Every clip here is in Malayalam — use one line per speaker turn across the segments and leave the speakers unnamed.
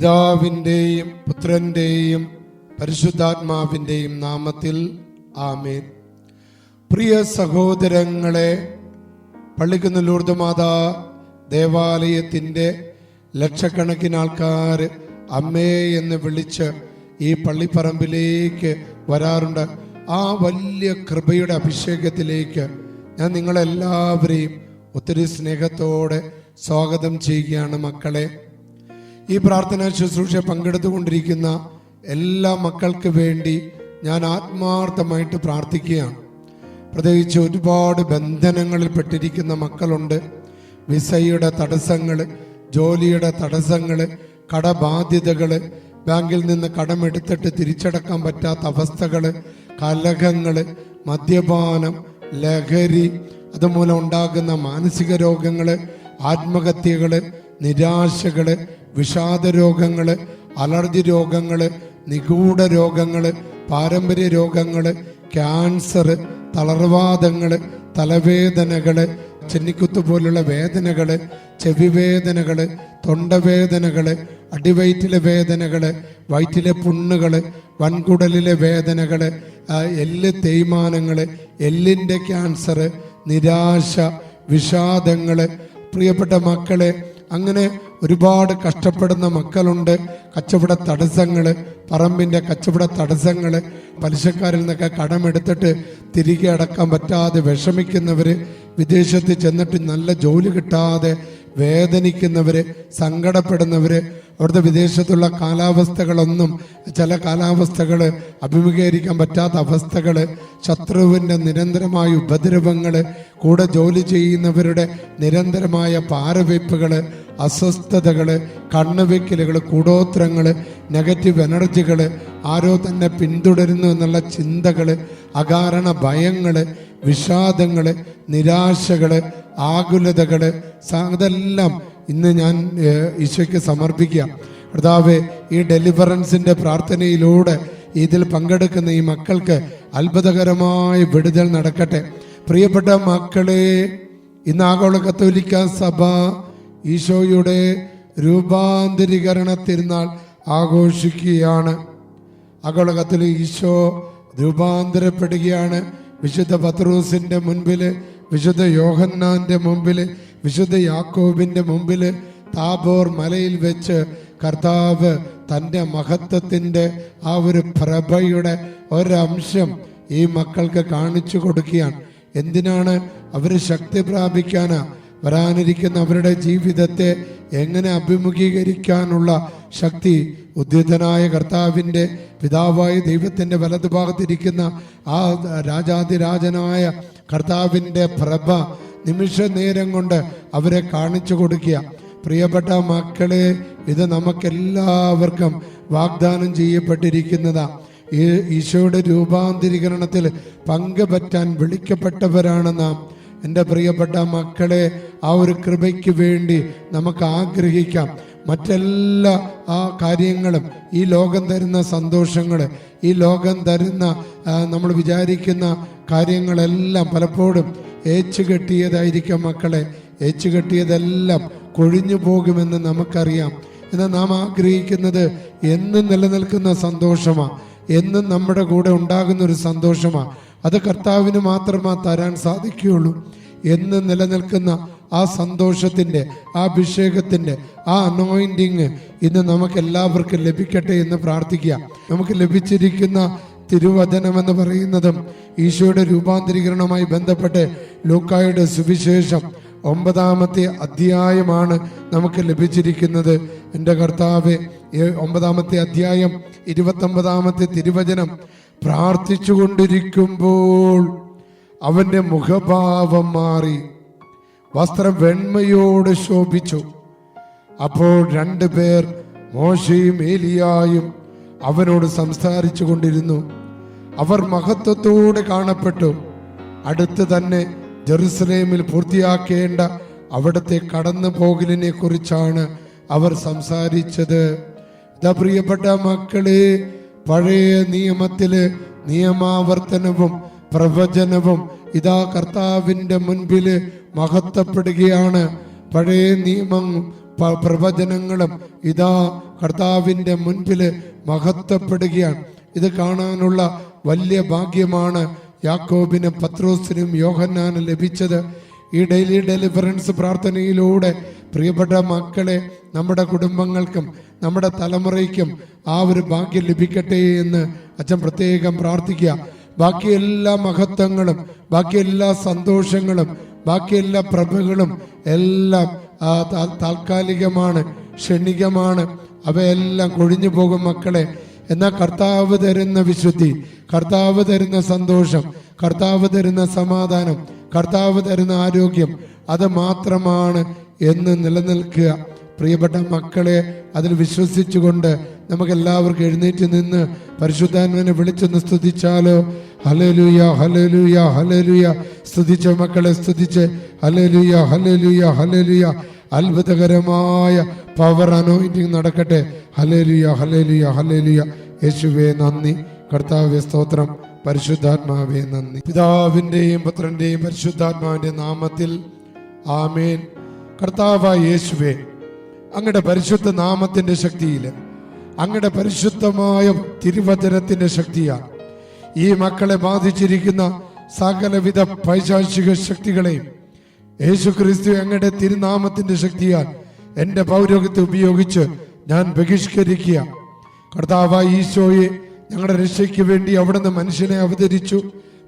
പിതാവിന്റെയും പുത്രന്റെയും പരിശുദ്ധാത്മാവിന്റെയും നാമത്തിൽ ആമേൻ. പ്രിയ സഹോദരങ്ങളെ പള്ളിക്കുന്ന ലൂർദ്ദമാതാ ദേവാലയത്തിന്റെ ലക്ഷക്കണക്കിന് ആൾക്കാർ അമ്മേ എന്ന് വിളിച്ച് ഈ പള്ളിപ്പറമ്പിലേക്ക് വരാറുണ്ട്. ആ വലിയ കൃപയുടെ അഭിഷേകത്തിലേക്ക് ഞാൻ നിങ്ങളെല്ലാവരെയും ഒത്തിരി സ്നേഹത്തോടെ സ്വാഗതം ചെയ്യുകയാണ് മക്കളെ. ഈ പ്രാർത്ഥന ശുശ്രൂഷ പങ്കെടുത്തുകൊണ്ടിരിക്കുന്ന എല്ലാ മക്കൾക്ക് വേണ്ടി ഞാൻ ആത്മാർത്ഥമായിട്ട് പ്രാർത്ഥിക്കുകയാണ്. പ്രത്യേകിച്ച് ഒരുപാട് ബന്ധനങ്ങളിൽ പെട്ടിരിക്കുന്ന മക്കളുണ്ട്. വിസയുടെ തടസ്സങ്ങൾ ജോലിയുടെ തടസ്സങ്ങൾ കടബാധ്യതകൾ ബാങ്കിൽ നിന്ന് കടമെടുത്തിട്ട് തിരിച്ചടക്കാൻ പറ്റാത്ത അവസ്ഥകൾ കലഹങ്ങൾ മദ്യപാനം ലഹരി അതുമൂലം ഉണ്ടാകുന്ന മാനസിക രോഗങ്ങൾ ആത്മഹത്യകൾ നിരാശകൾ വിഷാദ രോഗങ്ങൾ അലർജി രോഗങ്ങൾ നിഗൂഢ രോഗങ്ങൾ പാരമ്പര്യ രോഗങ്ങൾ ക്യാൻസർ തളർവാദങ്ങൾ തലവേദനകൾ ചെന്നിക്കുത്ത് പോലുള്ള വേദനകൾ ചെവിവേദനകൾ തൊണ്ടവേദനകൾ അടിവയറ്റിലെ വേദനകൾ വയറ്റിലെ പുണ്ണുകൾ വൻകുടലിലെ വേദനകൾ എല്ല് തേയ്മാനങ്ങൾ എല്ലിന്റെ ക്യാൻസർ നിരാശ വിഷാദങ്ങൾ പ്രിയപ്പെട്ട മക്കളെ അങ്ങനെ ഒരുപാട് കഷ്ടപ്പെടുന്ന മക്കളുണ്ട്. കച്ചവട തടസ്സങ്ങൾ പറമ്പിന്റെ കച്ചവട തടസ്സങ്ങൾ പലിശക്കാരിൽ നിന്നൊക്കെ കടമെടുത്തിട്ട് തിരികെ അടക്കാൻ പറ്റാതെ വിഷമിക്കുന്നവർ വിദേശത്ത് ചെന്നിട്ട് നല്ല ജോലി കിട്ടാതെ വേദനിക്കുന്നവര് സങ്കടപ്പെടുന്നവര് അവിടുത്തെ വിദേശത്തുള്ള കാലാവസ്ഥകളൊന്നും ചില കാലാവസ്ഥകൾ അഭിമുഖീകരിക്കാൻ പറ്റാത്ത അവസ്ഥകൾ ശത്രുവിന്റെ നിരന്തരമായ ഉപദ്രവങ്ങൾ കൂടെ ജോലി ചെയ്യുന്നവരുടെ നിരന്തരമായ പാരവയ്പ്പുകൾ അസ്വസ്ഥതകൾ കണ്ണുവെക്കലുകൾ കൂടോത്രങ്ങൾ നെഗറ്റീവ് എനർജികൾ ആരോ തന്നെ പിന്തുടരുന്നു എന്നുള്ള ചിന്തകൾ അകാരണ ഭയങ്ങൾ വിഷാദങ്ങൾ നിരാശകൾ ആകുലതകൾ അതെല്ലാം ഇന്ന് ഞാൻ ഈശോയ്ക്ക് സമർപ്പിക്കുക. കർത്താവ് ഈ ഡെലിവറൻസിന്റെ പ്രാർത്ഥനയിലൂടെ ഇതിൽ പങ്കെടുക്കുന്ന ഈ മക്കൾക്ക് അത്ഭുതകരമായ വിടുതൽ നടക്കട്ടെ. പ്രിയപ്പെട്ട മക്കളെ ഇന്ന് ആഗോള കത്തോലിക്ക സഭ ഈശോയുടെ രൂപാന്തരീകരണ തിരുനാൾ ആഘോഷിക്കുകയാണ്. ആഗോള കത്തോലിക്ക ഈശോ രൂപാന്തരപ്പെടുകയാണ്. വിശുദ്ധ പത്രോസിന്റെ മുൻപിൽ വിശുദ്ധ യോഹന്നാന്റെ മുമ്പിൽ വിശുദ്ധ യാക്കോബിന്റെ മുമ്പിൽ താബോർ മലയിൽ വെച്ച് കർത്താവ് തന്റെ മഹത്വത്തിന്റെ ആ ഒരു പ്രഭയുടെ ഒരംശം ഈ മക്കൾക്ക് കാണിച്ചു കൊടുക്കുകയാണ്. എന്തിനാണ് അവർ ശക്തി പ്രാപിക്കാനാ? വരാനിരിക്കുന്ന അവരുടെ ജീവിതത്തെ എങ്ങനെ അഭിമുഖീകരിക്കാനുള്ള ശക്തി ഉദ്യുതനായ കർത്താവിന്റെ പിതാവായ ദൈവത്തിന്റെ വലതുഭാഗത്തിരിക്കുന്ന ആ രാജാതിരാജനായ കർത്താവിന്റെ പ്രഭ നിമിഷ നേരം കൊണ്ട് അവരെ കാണിച്ചു കൊടുക്കുക. പ്രിയപ്പെട്ട മക്കളെ ഇത് നമുക്കെല്ലാവർക്കും വാഗ്ദാനം ചെയ്യപ്പെട്ടിരിക്കുന്നതാണ് ഈ ഈശോയുടെ രൂപാന്തരീകരണത്തിൽ പങ്കുപറ്റാൻ വിളിക്കപ്പെട്ടവരാണ് നാം. എന്റെ പ്രിയപ്പെട്ട മക്കളെ ആ ഒരു കൃപയ്ക്ക് വേണ്ടി നമുക്ക് ആഗ്രഹിക്കാം. മറ്റെല്ലാ ആ കാര്യങ്ങളും ഈ ലോകം തരുന്ന സന്തോഷങ്ങൾ ഈ ലോകം തരുന്ന നമ്മൾ വിചാരിക്കുന്ന കാര്യങ്ങളെല്ലാം പലപ്പോഴും ഏച്ചു കെട്ടിയതായിരിക്കാം മക്കളെ. ഏച്ചു കെട്ടിയതെല്ലാം കൊഴിഞ്ഞു പോകുമെന്ന് നമുക്കറിയാം. എന്നാൽ നാം ആഗ്രഹിക്കുന്നത് എന്നും നിലനിൽക്കുന്ന സന്തോഷമാണ് എന്നും നമ്മുടെ കൂടെ ഉണ്ടാകുന്ന ഒരു സന്തോഷമാണ് അത് കർത്താവിന് മാത്രമേ തരാൻ സാധിക്കുകയുള്ളൂ. എന്ന് നിലനിൽക്കുന്ന ആ സന്തോഷത്തിന്റെ ആ അഭിഷേകത്തിന്റെ ആ അനോയിന്റിങ് ഇന്ന് നമുക്ക് എല്ലാവർക്കും ലഭിക്കട്ടെ എന്ന് പ്രാർത്ഥിക്കുക. നമുക്ക് ലഭിച്ചിരിക്കുന്ന തിരുവചനം എന്ന് പറയുന്നതും ഈശോയുടെ രൂപാന്തരീകരണവുമായി ബന്ധപ്പെട്ട് ലൂക്കായുടെ സുവിശേഷം ഒമ്പതാമത്തെ അധ്യായമാണ് നമുക്ക് ലഭിച്ചിരിക്കുന്നത്. എന്റെ കർത്താവ് ഒമ്പതാമത്തെ അധ്യായം ഇരുപത്തൊമ്പതാമത്തെ തിരുവചനം പ്രാർത്ഥിച്ചു കൊണ്ടിരിക്കുമ്പോൾ അവന്റെ മുഖഭാവം മാറി വസ്ത്രം വെണ്മയോട് ശോഭിച്ചു. അപ്പോൾ രണ്ടുപേർ മോശയും ഏലിയായും അവനോട് സംസാരിച്ചു കൊണ്ടിരുന്നു അവർ മഹത്വത്തോടെ കാണപ്പെട്ടു. അടുത്ത് തന്നെ ജെറുസലേമിൽ പൂർത്തിയാക്കേണ്ട അവിടുത്തെ കടന്നു പോകലിനെ കുറിച്ചാണ് അവർ സംസാരിച്ചത്. ഇതാ പ്രിയപ്പെട്ട മക്കളെ പഴയ നിയമത്തിൽ നിയമാവർത്തനവും പ്രവചനവും ഇതാ കർത്താവിന്റെ മുൻപിൽ മഹത്വപ്പെടുകയാണ്. പഴയ നിയമം പ്രവചനങ്ങളും ഇതാ കർത്താവിന്റെ മുൻപിൽ മഹത്വപ്പെടുകയാണ്. ഇത് കാണാനുള്ള വലിയ ഭാഗ്യമാണ് യാക്കോബിനും പത്രോസിനും യോഹന്നാനും ലഭിച്ചത്. ഈ ഡെയിലി ഡെലിവറൻസ് പ്രാർത്ഥനയിലൂടെ പ്രിയപ്പെട്ട മക്കളെ നമ്മുടെ കുടുംബങ്ങൾക്കും നമ്മുടെ തലമുറയ്ക്കും ആ ഒരു ഭാഗ്യം ലഭിക്കട്ടെ എന്ന് അച്ഛൻ പ്രത്യേകം പ്രാർത്ഥിക്കുക. ബാക്കി എല്ലാ മഹത്വങ്ങളും ബാക്കി എല്ലാ സന്തോഷങ്ങളും ബാക്കി എല്ലാ പ്രഭകളും എല്ലാം താൽക്കാലികമാണ് ക്ഷണികമാണ്. അവയെല്ലാം കൊഴിഞ്ഞു പോകും മക്കളെ. എന്നാൽ കർത്താവ് തരുന്ന വിശുദ്ധി കർത്താവ് തരുന്ന സന്തോഷം കർത്താവ് തരുന്ന സമാധാനം കർത്താവ് തരുന്ന ആരോഗ്യം അത് മാത്രമാണ് എന്ന് നിലനിൽക്കുക. പ്രിയപ്പെട്ട മക്കളെ അതിൽ വിശ്വസിച്ചുകൊണ്ട് നമുക്ക് എല്ലാവർക്കും എഴുന്നേറ്റ് നിന്ന് പരിശുദ്ധാത്മനെ വിളിച്ചൊന്ന് സ്തുതിച്ചാലോ? ഹലലുയ ഹലലുയ ഹലലുയ സ്തുതിച്ച മക്കളെ സ്തുതിച്ച്. ഹലലുയ ഹലലുയ ഹലലുയ അത്ഭുതകരമായ പവർ അനോയിന്റിങ് നടക്കട്ടെ. ഹലേലിയ ഹലേലിയ ഹലേലിയ യേശുവേ നന്ദി. കർത്താവ്യ സ്തോത്രം. പരിശുദ്ധാത്മാവേ നന്ദി. പിതാവിന്റെയും പുത്രന്റെയും പരിശുദ്ധാത്മാവിന്റെ നാമത്തിൽ ആമേൻ. കർത്താവ യേശുവേ അങ്ങയുടെ പരിശുദ്ധ നാമത്തിന്റെ ശക്തിയിൽ അങ്ങയുടെ പരിശുദ്ധമായ തിരുവചനത്തിന്റെ ശക്തിയാണ് ഈ മക്കളെ ബാധിച്ചിരിക്കുന്ന സകലവിധ പൈശാചിക ശക്തികളെയും യേശു ക്രിസ്തു അങ്ങയുടെ തിരുനാമത്തിന്റെ ശക്തിയാൽ എന്റെ പൗരോഗത്തെ ഉപയോഗിച്ച് ഞാൻ ബഹിഷ്കരിക്കുക. കർത്താവായി ഈശോയെ ഞങ്ങളുടെ രക്ഷയ്ക്ക് വേണ്ടി അവിടുന്ന് മനുഷ്യനെ അവതരിച്ചു.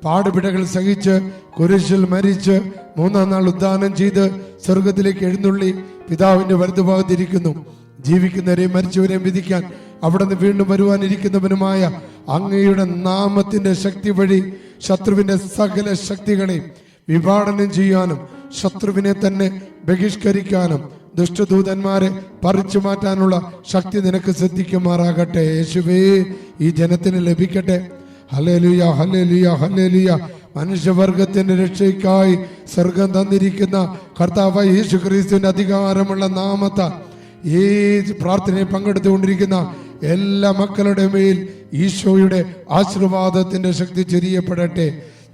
പാടുപിടകൾ സഹിച്ച് കുരിശിൽ മരിച്ച് മൂന്നാം നാൾ ഉദ്ധാനം ചെയ്ത് സ്വർഗത്തിലേക്ക് എഴുന്നള്ളി പിതാവിന്റെ വലതുഭാഗത്തിരിക്കുന്നു. ജീവിക്കുന്നവരെയും മരിച്ചവരെയും വിധിക്കാൻ അവിടുന്ന് വീണ്ടും വരുവാനിരിക്കുന്നവനുമായ അങ്ങയുടെ നാമത്തിന്റെ ശക്തി വഴി ശത്രുവിന്റെ സകല ശക്തികളെയും വിഭാടനം ചെയ്യാനും ശത്രുവിനെ തന്നെ ബഹിഷ്കരിക്കാനും ദുഷ്ടദൂതന്മാരെ പറിച്ചു മാറ്റാനുള്ള ശക്തി നിനക്ക് ശ്രദ്ധിക്കുമാറാകട്ടെ യേശുവേ ഈ ജനത്തിന് ലഭിക്കട്ടെ. ഹലേലുയ ഹലേലുയ ഹലേലുയ മനുഷ്യവർഗത്തിന്റെ രക്ഷയ്ക്കായി സ്വർഗം തന്നിരിക്കുന്ന കർത്താവ് യേശു ക്രിസ്തുവിന്റെ അധികാരമുള്ള നാമത്ത ഈ പ്രാർത്ഥനയിൽ പങ്കെടുത്തുകൊണ്ടിരിക്കുന്ന എല്ലാ മക്കളുടെ മേൽ ഈശോയുടെ ആശീർവാദത്തിന്റെ ശക്തി ചെറിയപ്പെടട്ടെ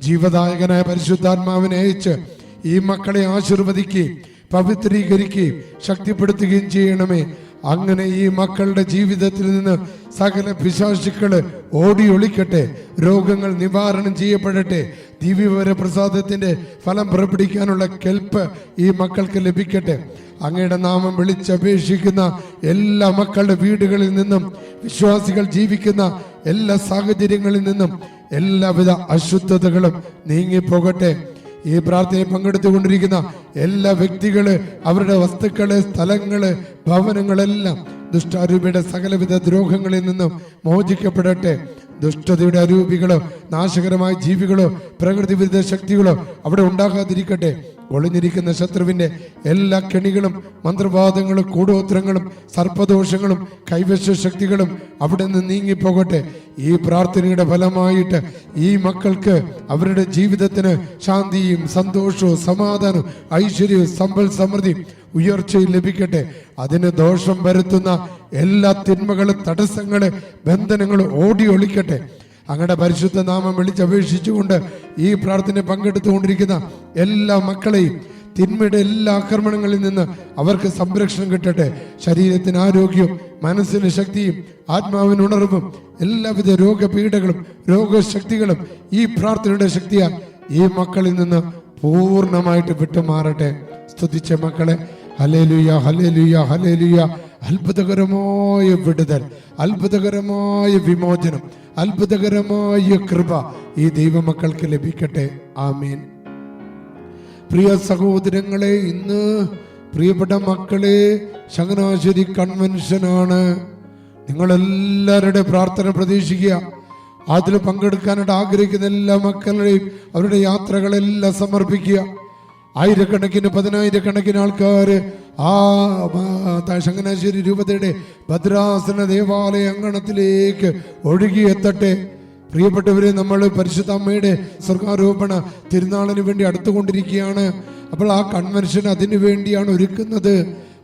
ജീവദായകനായ പരിശുദ്ധാത്മാവിനെ അയച്ച് ഈ മക്കളെ ആശീർവദിക്കുകയും പവിത്രീകരിക്കുകയും ശക്തിപ്പെടുത്തുകയും ചെയ്യണമേ. അങ്ങനെ ഈ മക്കളുടെ ജീവിതത്തിൽ നിന്ന് സകല പിശാശുക്കൾ ഓടി ഒളിക്കട്ടെ. രോഗങ്ങൾ നിവാരണം ചെയ്യപ്പെടട്ടെ. ദിവ്യവര പ്രസാദത്തിന്റെ ഫലം പുറപ്പെടുവിക്കാനുള്ള കെൽപ്പ് ഈ മക്കൾക്ക് ലഭിക്കട്ടെ. അങ്ങയുടെ നാമം വിളിച്ചപേക്ഷിക്കുന്ന എല്ലാ മക്കളുടെ വീടുകളിൽ നിന്നും വിശ്വാസികൾ ജീവിക്കുന്ന എല്ലാ സാഹചര്യങ്ങളിൽ നിന്നും എല്ലാവിധ അശുദ്ധതകളും നീങ്ങിപ്പോകട്ടെ. ഈ പ്രാർത്ഥനയിൽ പങ്കെടുത്തുകൊണ്ടിരിക്കുന്ന എല്ലാ വ്യക്തികൾ അവരുടെ വസ്തുക്കൾ സ്ഥലങ്ങൾ ഭവനങ്ങളെല്ലാം ദുഷ്ടാരൂപിയുടെ സകലവിധ ദ്രോഹങ്ങളിൽ നിന്നും മോചിക്കപ്പെടട്ടെ. ദുഷ്ടതയുടെ അരൂപികളോ നാശകരമായ ജീവികളോ പ്രകൃതി വിരുദ്ധ ശക്തികളോ അവിടെ ഉണ്ടാകാതിരിക്കട്ടെ. ഒളിഞ്ഞിരിക്കുന്ന ശത്രുവിന്റെ എല്ലാ കെണികളും മന്ത്രവാദങ്ങളും കൂടോത്രങ്ങളും സർപ്പദോഷങ്ങളും കൈവശ ശക്തികളും അവിടെ നിന്ന് നീങ്ങിപ്പോകട്ടെ. ഈ പ്രാർത്ഥനയുടെ ഫലമായിട്ട് ഈ മക്കൾക്ക് അവരുടെ ജീവിതത്തിന് ശാന്തിയും സന്തോഷവും സമാധാനവും ഐശ്വര്യവും സമ്പൽ സമൃദ്ധിയും ഉയർച്ചയും ലഭിക്കട്ടെ. അതിന് ദോഷം വരുത്തുന്ന എല്ലാ തിന്മകളും തടസ്സങ്ങളെ ബന്ധനങ്ങളും ഓടി ഒളിക്കട്ടെ. അങ്ങയുടെ പരിശുദ്ധ നാമം വിളിച്ചപേക്ഷിച്ചുകൊണ്ട് ഈ പ്രാർത്ഥന പങ്കെടുത്തുകൊണ്ടിരിക്കുന്ന എല്ലാ മക്കളെയും തിന്മയുടെ എല്ലാ ആക്രമണങ്ങളിൽ നിന്ന് അവർക്ക് സംരക്ഷണം കിട്ടട്ടെ. ശരീരത്തിന് ആരോഗ്യവും മനസ്സിന് ശക്തിയും ആത്മാവിന് ഉണർവും എല്ലാവിധ രോഗപീഠകളും രോഗശക്തികളും ഈ പ്രാർത്ഥനയുടെ ശക്തിയാൽ ഈ മക്കളിൽ നിന്ന് പൂർണമായിട്ട് വിട്ടുമാറട്ടെ. സ്തുതിച്ച മക്കളെ ഹലേലുയ ഹലേലുയ ഹലേലുയ അത്ഭുതകരമായ വിടുതൽ അത്ഭുതകരമായ വിമോചനം അത്ഭുതകരമായ കൃപ ഈ ദൈവമക്കൾക്ക് ലഭിക്കട്ടെ. ആമീൻ. പ്രിയ സഹോദരങ്ങളെ ഇന്ന് പ്രിയപ്പെട്ട മക്കളെ ചങ്ങനാശ്ശേരി കൺവെൻഷനാണ്. നിങ്ങളെല്ലാവരുടെ പ്രാർത്ഥന പ്രതീക്ഷിക്കുക. അതിൽ പങ്കെടുക്കാനായിട്ട് ആഗ്രഹിക്കുന്ന എല്ലാ മക്കളുടെയും അവരുടെ യാത്രകളെല്ലാം സമർപ്പിക്കുക. ആയിരക്കണക്കിന് പതിനായിരക്കണക്കിന് ആൾക്കാർ ആ ചങ്ങനാശ്ശേരി രൂപതയുടെ ഭദ്രാസന ദേവാലയ അങ്കണത്തിലേക്ക് ഒഴുകിയെത്തട്ടെ. പ്രിയപ്പെട്ടവരെ നമ്മൾ പരിശുദ്ധ അമ്മയുടെ സ്വർഗാരോപണ തിരുനാളിന് വേണ്ടി അടുത്തുകൊണ്ടിരിക്കുകയാണ്. അപ്പോൾ ആ കൺവെൻഷൻ അതിനു വേണ്ടിയാണ് ഒരുക്കുന്നത്.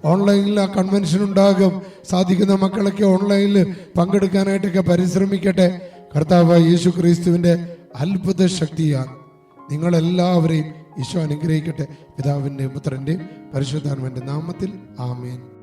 ഓൺലൈനിൽ ആ കൺവെൻഷൻ ഉണ്ടാകും. സാധിക്കുന്ന മക്കളൊക്കെ ഓൺലൈനിൽ പങ്കെടുക്കാനായിട്ടൊക്കെ പരിശ്രമിക്കട്ടെ. കർത്താവ് യേശു ക്രിസ്തുവിന്റെ അത്ഭുത ശക്തിയാണ് നിങ്ങളെല്ലാവരെയും ഈശോ അനുഗ്രഹിക്കട്ടെ. പിതാവിന്റെയും പുത്രന്റെയും പരിശുദ്ധാത്മന്റെ നാമത്തിൽ ആമേൻ.